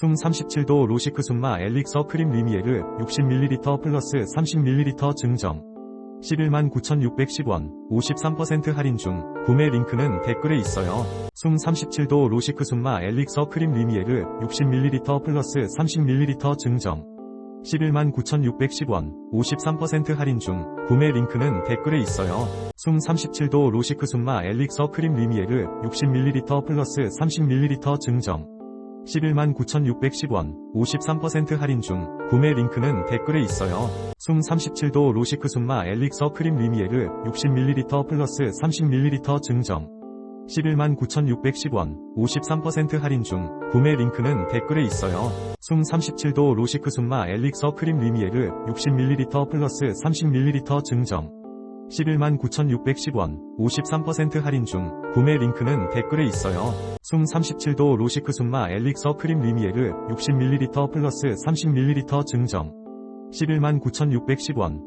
숨 37도 로시크 순마 엘릭서 크림 리미에르 60ml 플러스 30ml 증정 11만 9,610원 53% 할인 중 구매 링크는 댓글에 있어요. 숨 37도 로시크 순마 엘릭서 크림 리미에르 60ml 플러스 30ml 증정 11만 9,610원 53% 할인 중 구매 링크는 댓글에 있어요. 숨 37도 로시크 순마 엘릭서 크림 리미에르 60ml 플러스 30ml 증정 11만 9,610원 53% 할인 중 구매 링크는 댓글에 있어요. 숨 37도 로시크 순마 엘릭서 크림 리미에르 60ml 플러스 30ml 증정 11만 9,610원 53% 할인 중 구매 링크는 댓글에 있어요. 숨 37도 로시크 순마 엘릭서 크림 리미에르 60ml 플러스 30ml 증정 11만 9,610원 53% 할인 중 구매 링크는 댓글에 있어요. 숨 37도 로시크 순마 엘릭서 크림 리미에르 60ml 플러스 30ml 증정 11만 9,610원